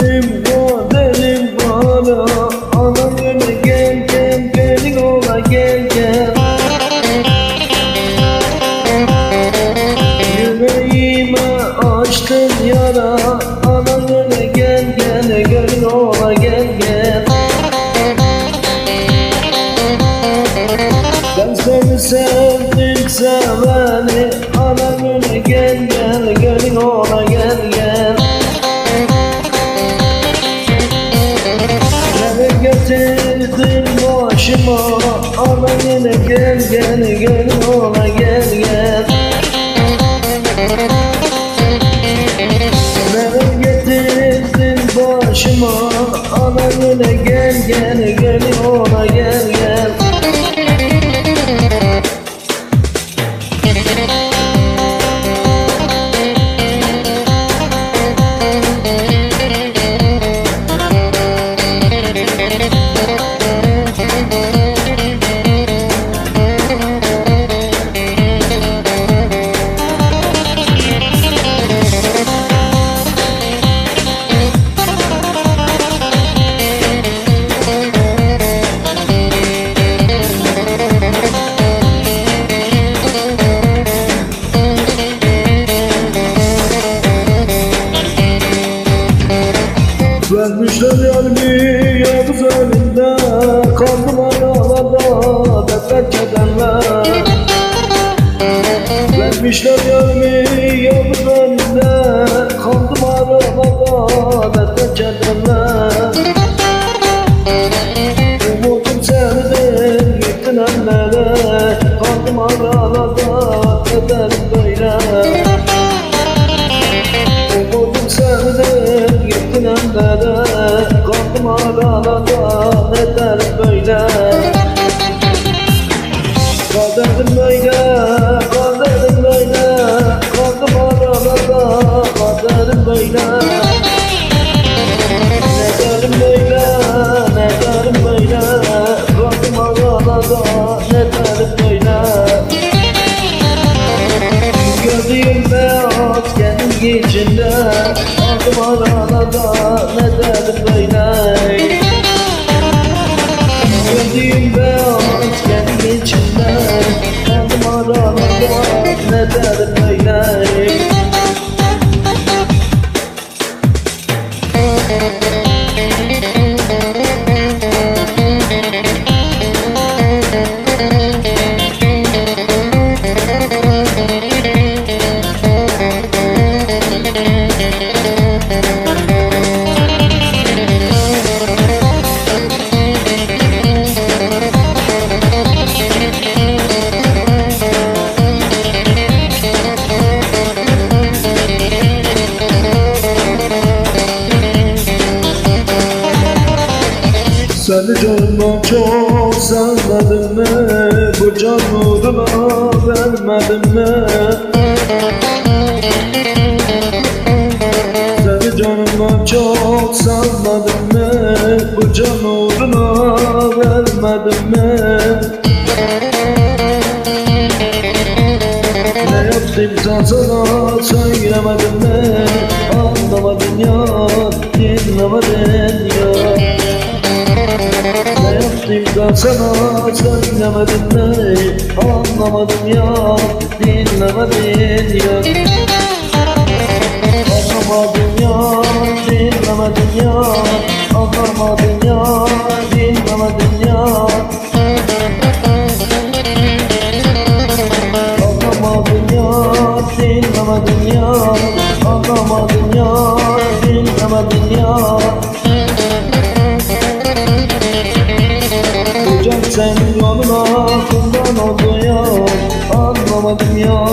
Benim kaderim bana. Anam yine gel gel gelin ola gel gel. Yüreğime açtın yara. Anam yine gel gel gelin ola gel gel. Ben seni sevdim seveni getirdin başıma. Ana yine gel gel gel ona gel gel Vermişler yarımı yavuz önünde. Kaldım aralarda dertler kederler Vermişler yarımı yavuz önünde. Kaldım aralarda dertler kederler gittin ellere Kaldım aralarda ne derim böyle Kaderim böyle, kaderim böyle aralarda kaderim böyle Aldım arada ne dedim böyle? Gördüğüm beyaz kendi içinde Aldım arada ne dedim böyle Canımdan çok sevmedim mi? Bu can uğruna vermedim mi? Seni canımdan çok sevmedim mi? Bu can uğruna vermedim mi? Ne yaptımsa sana söylemedim mi? Anlamadın ya, dinlemedin ya yaptım sana söylemedim mi? Anlamadım ya, dinlemedin ya. Anlamadım ya, dinlemedin ya. Anlamadım ya, dinlemedin ya. Anlamadım ya, dinlemedin ya Senin yoluna kurban oluyor Anlamadım ya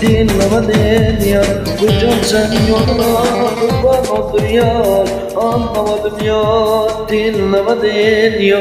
dinlemedin ya Gıcım sen yoluna kurban oluyor Anlamadım ya dinlemedin ya